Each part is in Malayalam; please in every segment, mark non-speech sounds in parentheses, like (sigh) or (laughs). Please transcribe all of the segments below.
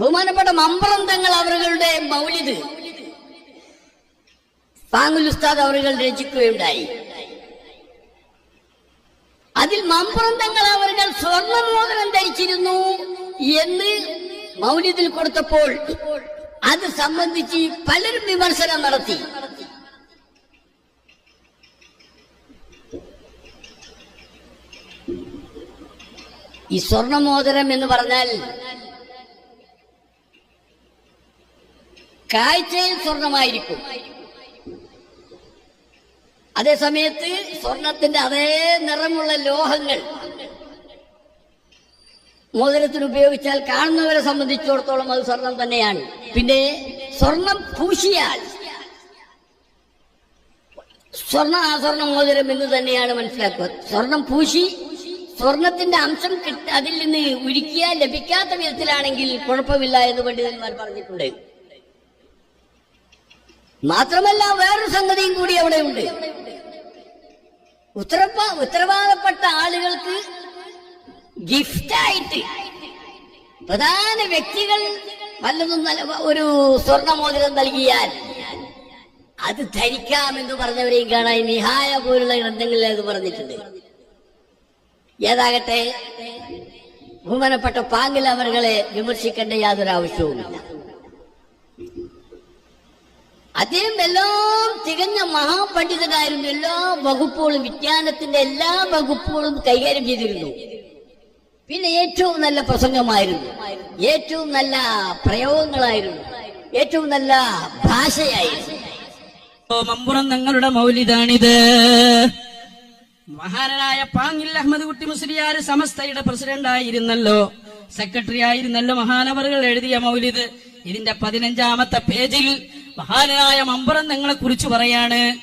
ബഹുമാനപ്പെട്ട മമ്പളം അവരുടെ മൗലിദ്. പാങ്ങുൽ ഉസ്താദ് അവർ രചിക്കുകയുണ്ടായി. അതിൽ മമ്പളം അവർകൾ സ്വർണമോദനം ധരിച്ചിരുന്നു എന്ന് മൗലിദിൽ കൊടുത്തപ്പോൾ അത് സംബന്ധിച്ച് പലരും വിമർശനം നടത്തി. ഈ സ്വർണമോദനം എന്ന് പറഞ്ഞാൽ കാഴ്ചയിൽ സ്വർണമായിരിക്കും. അതേ സമയത്ത് സ്വർണത്തിന്റെ അതേ നിറമുള്ള ലോഹങ്ങൾ മോതിരത്തിന് ഉപയോഗിച്ചാൽ കാണുന്നവരെ സംബന്ധിച്ചിടത്തോളം അത് സ്വർണം തന്നെയാണ്. പിന്നെ സ്വർണം പൂശിയാൽ സ്വർണ ആസ്വർണ മോതിരം എന്ന് തന്നെയാണ് മനസ്സിലാക്കുക. സ്വർണം പൂശി സ്വർണത്തിന്റെ അംശം അതിൽ നിന്ന് ഉരുക്കിയാൽ ലഭിക്കാത്ത വിധത്തിലാണെങ്കിൽ കുഴപ്പമില്ല എന്ന് പണ്ഡിതന്മാർ പറഞ്ഞിട്ടുണ്ട്. മാത്രമല്ല വേറൊരു സംഗതിയും കൂടി അവിടെ ഉണ്ട്. ഉത്തരപ്പ ഉത്തരവാദപ്പെട്ട ആളുകൾക്ക് ഗിഫ്റ്റായിട്ട് പ്രധാന വ്യക്തികൾ വല്ലതും ഒരു സ്വർണമോതിരം നൽകിയാൽ അത് ധരിക്കാമെന്ന് പറഞ്ഞവരെയും കാണാൻ നിഹായ പോലുള്ള ഗ്രന്ഥങ്ങളിൽ അത് പറഞ്ഞിട്ടുണ്ട്. ഏതാകട്ടെ? ബഹുമാനപ്പെട്ട പാങ്കിൽ അവരുകളെ വിമർശിക്കേണ്ട യാതൊരു ആവശ്യവുമില്ല അദ്ദേഹം എല്ലാം തികഞ്ഞ മഹാപണ്ഡിതനായിരുന്നു എല്ലാ വകുപ്പുകളും വിജ്ഞാനത്തിന്റെ എല്ലാ വകുപ്പുകളും കൈകാര്യം ചെയ്തിരുന്നു. പിന്നെ ഏറ്റവും നല്ല പ്രസംഗമായിരുന്നു. ഏറ്റവും നല്ല പ്രയോഗങ്ങളായിരുന്നു. ഏറ്റവും നല്ല ഭാഷയായിരുന്നു. മമ്പുറം തങ്ങളുടെ മൗലിതാണിത്. മഹാനായ പാങ്ങിൽ അഹമ്മദ് കുട്ടി മുസ്ലിയാർ സമസ്തയുടെ പ്രസിഡന്റ് ആയിരുന്നല്ലോ. സെക്രട്ടറി ആയിരുന്നല്ലോ മഹാനവറുകൾ എഴുതിയ മൗലിദ്. ഇതിന്റെ പതിനഞ്ചാമത്തെ പേജിൽ മഹാനായ മമ്പറൻ നിങ്ങളെ കുറിച്ച് പറയാണ്.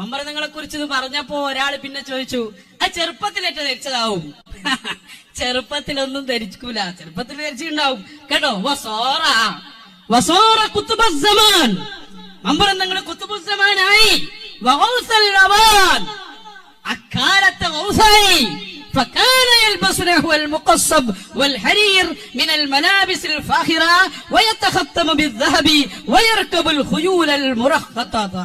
മമ്പറൻ നിങ്ങളെ കുറിച്ച് പറഞ്ഞപ്പോ ഒരാൾ പിന്നെ ചോദിച്ചു ആ ചെറുപ്പത്തിലേറ്റ ധരിച്ചതാവും. (laughs) ചെറുപ്പത്തിലൊന്നും ധരിക്കൂല. ചെറുപ്പത്തിൽ ധരിച്ചിട്ടുണ്ടാവും. കേട്ടോ? വസോറ. വസോറ കുത്തുബസ്സമാൻ മമ്പറൻ നിങ്ങളെ കുത്തുബുസമാനായി. അക്കാലത്തെ فكان يلبس نحو المقصب والحرير من الملابس الفاخرة ويتختم بالذهب ويركب الخيول المرخطة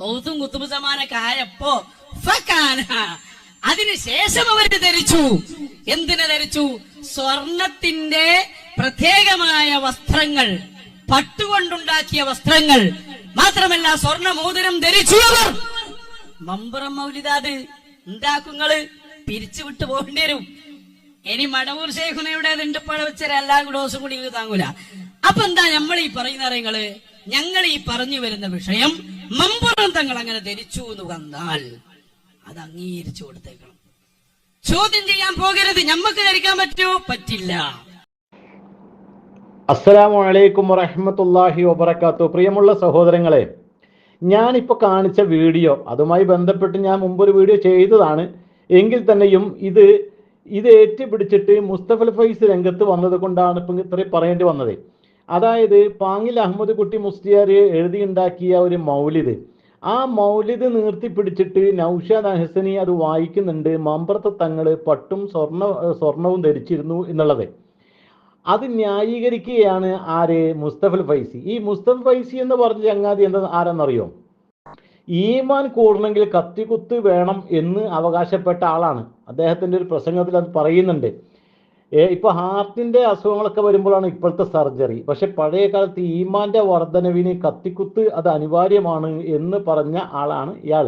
കൗത്തും കുത്തുബ് സമാനൊക്കെ ആയപ്പോ ഫക്കാന അതിനുശേഷം അവർ ധരിച്ചു എന്തിനു ധരിച്ചു സ്വർണത്തിന്റെ പ്രത്യേകമായ വസ്ത്രങ്ങൾ പട്ടുകൊണ്ടുണ്ടാക്കിയ വസ്ത്രങ്ങൾ മാത്രമല്ല സ്വർണ്ണ മോതിരം ധരിച്ചു അവർ മമ്പുറം മൗലിദാദ് ഉണ്ടാക്കുങ്ങള് പിരിച്ചുവിട്ട് പോകേണ്ടി വരും. ഇനി മടവൂർ ശേഖുനയുടെ രണ്ട് പഴ വെച്ച എല്ലാ ഡോസും കൂടി താങ്ങൂല. അപ്പൊ എന്താ നമ്മൾ ഈ പറയുന്ന അറിയങ്ങൾ? ഞങ്ങൾ ഈ പറഞ്ഞു വരുന്ന വിഷയം മമ്പുറം തങ്ങൾ അങ്ങനെ ധരിച്ചു എന്ന് വന്നാൽ അത് അംഗീകരിച്ചു കൊടുത്തേക്കണം. ചോദ്യം ചെയ്യാൻ പോകരുത്. ഞമ്മക്ക് ധരിക്കാൻ പറ്റുമോ? പറ്റില്ല. അസ്സലാമു അലൈക്കും വറഹ്മത്തുള്ളാഹി വബറകാത്തു. പ്രിയമുള്ള സഹോദരങ്ങളെ ഞാനിപ്പോൾ കാണിച്ച വീഡിയോ അതുമായി ബന്ധപ്പെട്ട് ഞാൻ മുമ്പൊരു വീഡിയോ ചെയ്തതാണ്. എങ്കിൽ തന്നെയും ഇത് ഇത് ഏറ്റുപിടിച്ചിട്ട് മുസ്തഫൽ ഫൈസ് രംഗത്ത് വന്നത് കൊണ്ടാണ് ഇപ്പം ഇത്രയും പറയേണ്ടി വന്നത്. അതായത് പാങ്ങിൽ അഹമ്മദ് കുട്ടി മുസ്ലിയാർ എഴുതിയുണ്ടാക്കിയ ഒരു മൗലിദ്. ആ മൗലിദ് നീർത്തിപ്പിടിച്ചിട്ട് നൗഷാദ് അഹസനി അത് വായിക്കുന്നുണ്ട് മമ്പ്രത്തെ തങ്ങൾ പട്ടും സ്വർണ സ്വർണവും ധരിച്ചിരുന്നു എന്നുള്ളത്. അത് ന്യായീകരിക്കുകയാണ് ആര്? മുസ്തഫൽ ഫൈസി. ഈ മുസ്തഫ് ഫൈസി എന്ന് പറഞ്ഞ ചങ്ങാതി എന്താ ആരെന്നറിയോ? ഈമാൻ കൂടണമെങ്കിൽ കത്തിക്കുത്ത് വേണം എന്ന് അവകാശപ്പെട്ട ആളാണ്. അദ്ദേഹത്തിന്റെ ഒരു പ്രസംഗത്തിൽ അത് പറയുന്നുണ്ട്. ഇപ്പൊ ഹാർട്ടിന്റെ അസുഖങ്ങളൊക്കെ വരുമ്പോഴാണ് ഇപ്പോഴത്തെ സർജറി. പക്ഷെ പഴയ കാലത്ത് ഈമാന്റെ വർധനവിന് കത്തിക്കുത്ത് അത് അനിവാര്യമാണ് എന്ന് പറഞ്ഞ ആളാണ് ഇയാൾ.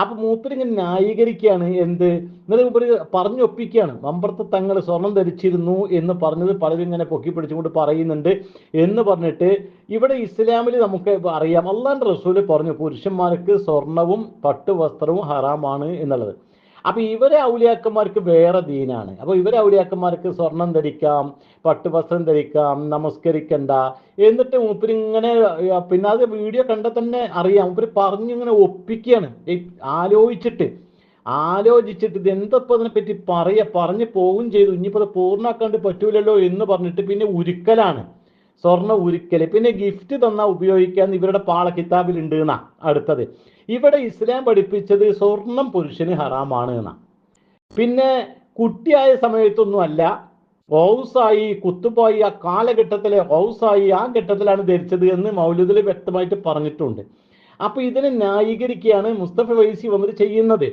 അപ്പൊ മൂപ്പരിങ്ങനെ ന്യായീകരിക്കുകയാണ്. എന്ത്? എന്നിട്ട് മൂപ്പര് പറഞ്ഞൊപ്പിക്കുകയാണ്. മമ്പർത്ത് തങ്ങൾ സ്വർണം ധരിച്ചിരുന്നു എന്ന് പറഞ്ഞത് പലരും ഇങ്ങനെ പൊക്കി പിടിച്ചുകൊണ്ട് പറയുന്നുണ്ട് എന്ന് പറഞ്ഞിട്ട് ഇവിടെ ഇസ്ലാമിൽ നമുക്ക് അറിയാം. അള്ളാന്റെ റസൂൽ പറഞ്ഞു പുരുഷന്മാർക്ക് സ്വർണവും പട്ടുവസ്ത്രവും ഹറാമാണ് എന്നുള്ളത്. അപ്പൊ ഇവരെ ഔലിയാക്കന്മാർക്ക് വേറെ ദീനാണ്. അപ്പൊ ഇവരെ ഔലിയാക്കന്മാർക്ക് സ്വർണം ധരിക്കാം പട്ടുവസ്ത്രം ധരിക്കാം നമസ്കരിക്കണ്ട. എന്നിട്ട് മൂപ്പര് ഇങ്ങനെ പിന്നെ അത് വീഡിയോ കണ്ട തന്നെ അറിയാം. മൂപ്പര് പറഞ്ഞിങ്ങനെ ഒപ്പിക്കുകയാണ് ആലോചിച്ചിട്ട്. ആലോചിച്ചിട്ട് ഇത് എന്തപ്പോ അതിനെ പറ്റി പറയ? പറഞ്ഞു പോവുകയും ചെയ്തു. ഇനിയിപ്പോ അത് പൂർണാക്കാണ്ട് പറ്റൂലല്ലോ എന്ന് പറഞ്ഞിട്ട് പിന്നെ ഉരുക്കലാണ്. സ്വർണ ഉരുക്കൽ. പിന്നെ ഗിഫ്റ്റ് തന്നാ ഉപയോഗിക്കാൻ ഇവരുടെ പാള കിതാബിൽ ഉണ്ട് എന്നാ അടുത്തത്. ഇവിടെ ഇസ്ലാം പഠിപ്പിച്ചത് സ്വർണം പുരുഷന് ഹറാമാണ് എന്നാണ് പിന്നെ കുട്ടിയായ സമയത്തൊന്നുമല്ല അല്ല കുത്തുപോയി ആ കാലഘട്ടത്തിലെ ഹൗസായി ആ ഘട്ടത്തിലാണ് ധരിച്ചത് എന്ന് മൗലൂദിൽ വ്യക്തമായിട്ട് പറഞ്ഞിട്ടുണ്ട്. അപ്പൊ ഇതിനെ ന്യായീകരിക്കുകയാണ് മുസ്തഫ വൈസി വന്നിട്ട് ചെയ്യുന്നത്.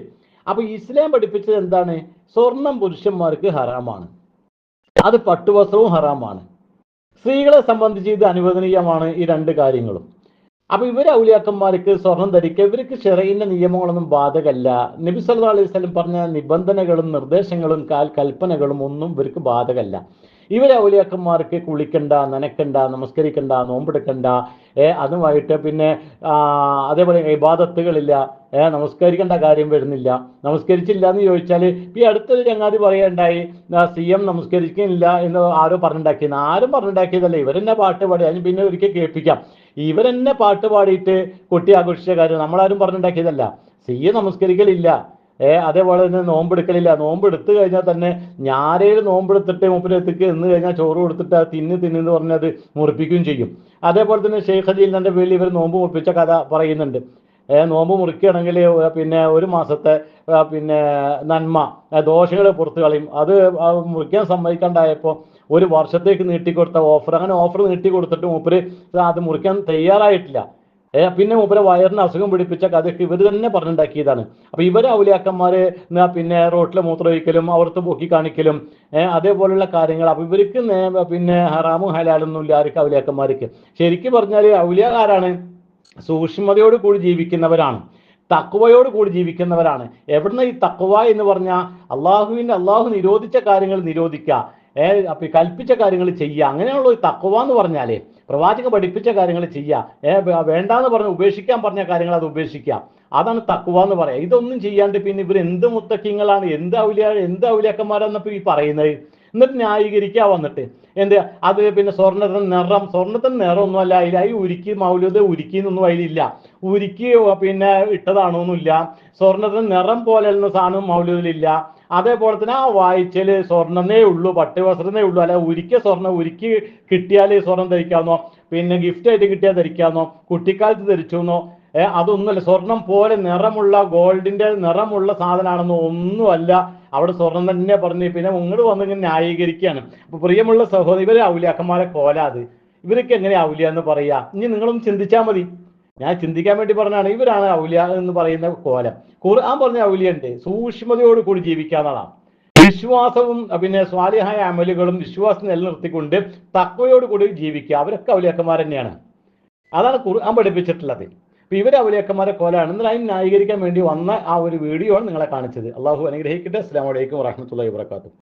അപ്പൊ ഇസ്ലാം പഠിപ്പിച്ചത് എന്താണ്? സ്വർണം പുരുഷന്മാർക്ക് ഹറാമാണ്. അത് പട്ടുവസ്ത്രവും ഹറാമാണ്. സ്ത്രീകളെ സംബന്ധിച്ച് ഇത് അനുവദനീയമാണ് ഈ രണ്ട് കാര്യങ്ങളും. അപ്പൊ ഇവർ ഔലിയാക്കന്മാർക്ക് സ്വർണം ധരിക്കുക ഇവർക്ക് ഷെറയിന്റെ നിയമങ്ങളൊന്നും ബാധകല്ല. നബി സല്ലു അലൈഹി സ്വലം പറഞ്ഞ നിബന്ധനകളും നിർദ്ദേശങ്ങളും കാൽ കൽപ്പനകളും ഒന്നും ഇവർക്ക് ബാധകല്ല. ഇവരെ ഔലിയാക്കന്മാർക്ക് കുളിക്കണ്ട നനക്കണ്ട നമസ്കരിക്കണ്ട നോമ്പെടുക്കണ്ട ഏ അതുമായിട്ട് പിന്നെ അതേപോലെ ഇബാദത്തുകളില്ല ഏ നമസ്കരിക്കേണ്ട കാര്യം വരുന്നില്ല. നമസ്കരിച്ചില്ല എന്ന് ചോദിച്ചാൽ ഈ അടുത്തൊരു ചങ്ങാതി പറയണ്ടായി സി എം നമസ്കരിക്കുന്നില്ല എന്ന് ആരോ പറഞ്ഞുണ്ടാക്കിയത് ആരും പറഞ്ഞുണ്ടാക്കിയതല്ല ഇവരെന്നെ പാട്ട് പാടി അതിന് പിന്നെ ഒരിക്കൽ കേൾപ്പിക്കാം. ഇവരെന്നെ പാട്ട് പാടിയിട്ട് കൊട്ടി ആഘോഷിച്ച കാര്യം നമ്മളാരും പറഞ്ഞുണ്ടാക്കിയതല്ല. C M നമസ്കരിക്കലില്ല. ഏ അതേപോലെ തന്നെ നോമ്പെടുക്കലില്ല. നോമ്പ് എടുത്തു കഴിഞ്ഞാൽ തന്നെ ഞാരയിൽ നോമ്പെടുത്തിട്ട് മൂപ്പരത്തേക്ക് എന്ന് കഴിഞ്ഞാൽ ചോറ് കൊടുത്തിട്ട് അത് തിന്ന് തിന്നെന്ന് പറഞ്ഞത് മുറിപ്പിക്കുകയും ചെയ്യും. അതേപോലെ തന്നെ ഷെയ്ഖ് അജീലിന്റെ പേരിൽ ഇവർ നോമ്പ് മുറിപ്പിച്ച കഥ പറയുന്നുണ്ട്. നോമ്പ് മുറിക്കുകയാണെങ്കിൽ പിന്നെ ഒരു മാസത്തെ പിന്നെ നന്മ ദോഷങ്ങളെ പുറത്തു കളയും. അത് മുറിക്കാൻ സമ്മതിക്കാണ്ടായപ്പോൾ ഒരു വർഷത്തേക്ക് നീട്ടിക്കൊടുത്ത ഓഫർ. അങ്ങനെ ഓഫർ നീട്ടി കൊടുത്തിട്ട് മൂപ്പര് അത് മുറിക്കാൻ തയ്യാറായിട്ടില്ല. ഏ പിന്നെ മൂപ്പരെ വയറിന് അസുഖം പിടിപ്പിച്ച കഥ ഇവർ തന്നെ പറഞ്ഞുണ്ടാക്കിയതാണ്. അപ്പൊ ഇവരെ ഔലിയാക്കന്മാര് ന്നാ പിന്നെ റോട്ടിലെ മൂത്രമൊഴിക്കലും അവർത്ത് പൊക്കി കാണിക്കലും അതേപോലുള്ള കാര്യങ്ങൾ. അപ്പൊ ഇവർക്ക് പിന്നെ ഹറാമും ഹലാലൊന്നും ഇല്ല ആർക്ക് ഔലിയാക്കന്മാർക്ക്. ശരിക്കും പറഞ്ഞാൽ ഔലിയാകാരാണ് സൂക്ഷ്മതയോട് കൂടി ജീവിക്കുന്നവരാണ്. തക്വയോട് കൂടി ജീവിക്കുന്നവരാണ്. എവിടുന്ന ഈ തക്വ എന്ന് പറഞ്ഞാൽ അള്ളാഹുവിന്റെ അള്ളാഹു നിരോധിച്ച കാര്യങ്ങൾ നിരോധിക്കുക ഏഹ് കൽപ്പിച്ച കാര്യങ്ങൾ ചെയ്യുക അങ്ങനെയുള്ള ഈ തക്വ എന്ന് പറഞ്ഞാലേ പ്രവാചക പഠിപ്പിച്ച കാര്യങ്ങൾ ചെയ്യുക വേണ്ടാന്ന് പറഞ്ഞ് ഉപേക്ഷിക്കാൻ പറഞ്ഞ കാര്യങ്ങൾ അത് ഉപേക്ഷിക്കാം. അതാണ് തക്കുവ എന്ന് പറയാം. ഇതൊന്നും ചെയ്യാണ്ട് പിന്നെ ഇവർ എന്ത് മുത്തക്കിങ്ങളാണ് എന്ത് ഔലിയ എന്ത് ഔലിയാക്കന്മാരാന്നപ്പോ ഈ പറയുന്നത്? എന്നിട്ട് ന്യായീകരിക്കുക വന്നിട്ട്. എന്ത് അത് പിന്നെ സ്വർണത്തിന് നിറം സ്വർണത്തിന് നിറമൊന്നും അല്ല. അതിൽ ഈ ഉരുക്കി മൗലത ഉരുക്കി എന്നൊന്നും അതിലില്ല. ഉരുക്കി പിന്നെ ഇട്ടതാണോന്നില്ല സ്വർണത്തിന് നിറം പോലെയുള്ള സാധനം മൗല്യത്തിലില്ല അതേപോലെ തന്നെ ആ വായിച്ചൽ സ്വർണമേ ഉള്ളൂ പട്ടുവസ്ത്രമേ ഉള്ളൂ. അല്ല ഉരുക്കിയ സ്വർണം ഉരുക്കി കിട്ടിയാൽ സ്വർണം ധരിക്കാമെന്നോ പിന്നെ ഗിഫ്റ്റ് ആയിട്ട് കിട്ടിയാൽ ധരിക്കാമെന്നോ കുട്ടിക്കാലത്ത് ധരിച്ചെന്നോ? ഏ അതൊന്നുമല്ല. സ്വർണം പോലെ നിറമുള്ള ഗോൾഡിന്റെ നിറമുള്ള സാധനമാണെന്നോ ഒന്നുമല്ല. അവിടെ സ്വർണം തന്നെ പറഞ്ഞു. പിന്നെ ഇങ്ങോട്ട് വന്ന് ഇങ്ങനെ ന്യായീകരിക്കുകയാണ്. അപ്പൊ പ്രിയമുള്ള സഹോദരി ഇവരെ ഔലിയാക്കന്മാരെ കോലാത് ഇവർക്ക് എങ്ങനെ ഔലിയ എന്ന് പറയാ? ഇനി നിങ്ങളൊന്ന് ചിന്തിച്ചാൽ മതി. ഞാൻ ചിന്തിക്കാൻ വേണ്ടി പറഞ്ഞാണ് ഇവരാണ് ഔലിയ എന്ന് പറയുന്ന കോലം. ഖുർആൻ പറഞ്ഞ ഔലിയുണ്ട് സൂക്ഷ്മതയോട് കൂടി ജീവിക്കാന്നതാണ് വിശ്വാസവും പിന്നെ സ്വാലിഹായ അമലുകളും വിശ്വാസം നിലനിർത്തിക്കൊണ്ട് തക്വയോട് കൂടി ജീവിക്കുക. അവരൊക്കെ ഔലിയാക്കന്മാർ തന്നെയാണ്. അതാണ് ഖുർആൻ പഠിപ്പിച്ചിട്ടുള്ളത്. അപ്പൊ ഇവർ ഔലിയാക്കന്മാരെ കോലാണ്. എന്നാൽ അതിന് ന്യായീകരിക്കാൻ വേണ്ടി വന്ന ആ ഒരു വീഡിയോ ആണ് നിങ്ങളെ കാണിച്ചത്. അള്ളാഹു അനുഗ്രഹിക്കട്ടെ. അസ്സാം വലൈക്കും വാഹമത്തല്ലാ വാത്തു